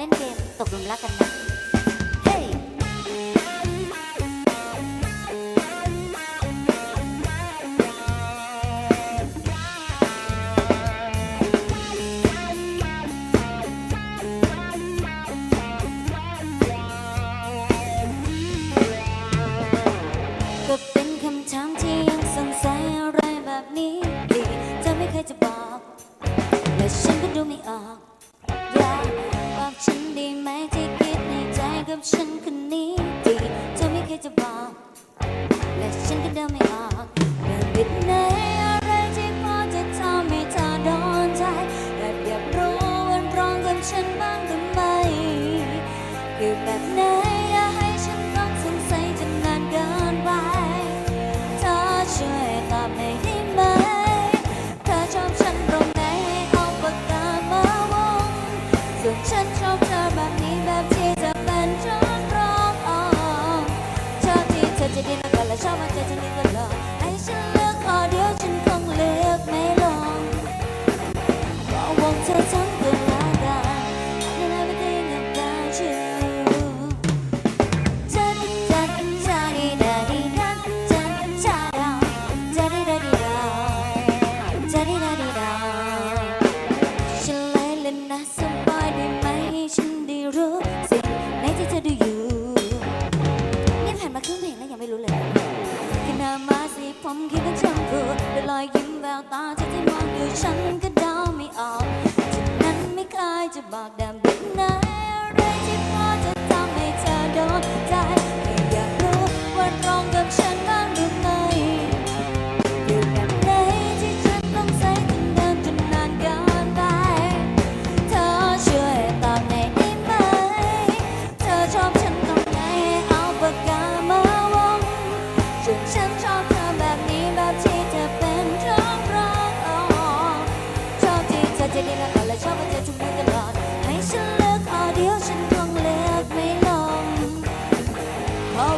เล่นเกมตกลุมรักกันนะเป็นคำถามที่ยังสงสัยอะไรแบบนี้ดีเธไม่เคยจะบอก และฉันก็ดูไม่ออก ฉันดีไหมที่คิดในใจกับฉันคนนี้ดีเธอไม่เคยจะบอกและฉันก็เดินไม่ ที่ผมคิดว่าฉันรู้แต่รอยยิ้มแววตาที่ที่มองดูฉันก็เดาไม่ออกจากนั้นไม่เคยจะบอกเดิ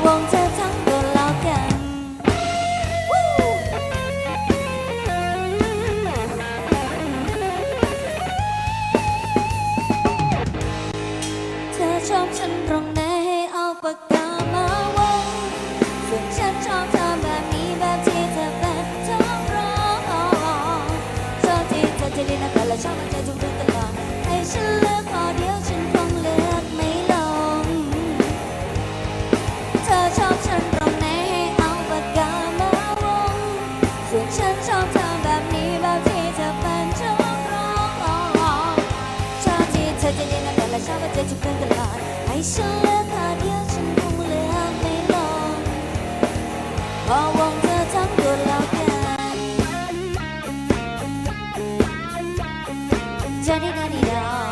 วงเธอทั้งตัวหลอกกัน เธอชอบฉันตรงไหนให้เอาปาก เย็นแต่ละเช้าก็เจอทุกเรื่องตลอดให้ฉันเลือกหาเดียวฉันคงเลือกไม่ลงพอวงเธอทั้งดวงแล้วกันจะได้นาดีดา